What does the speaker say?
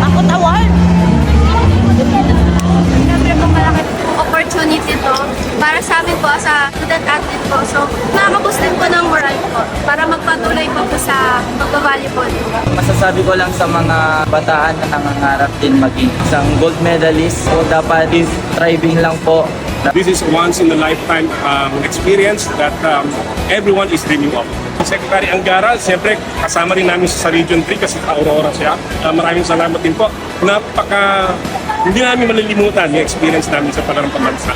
Ako tawad. Siyempre po opportunity to para sa amin po sa student athlete po. So, nakakaboost din po ng moral po para magpatuloy po po sa pagbabalibol. Masasabi ko lang sa mga bataan na nangangarap din maging isang gold medalist. So dapat is striving lang po. This is once in a lifetime um, experience that um, everyone is dreaming of. Secretary Angara, siyempre kasama rin namin sa Region 3 kasi Aurora siya. Uh, maraming salamat din po. Napaka hindi namin malilimutan yung experience namin sa panarang pambansa.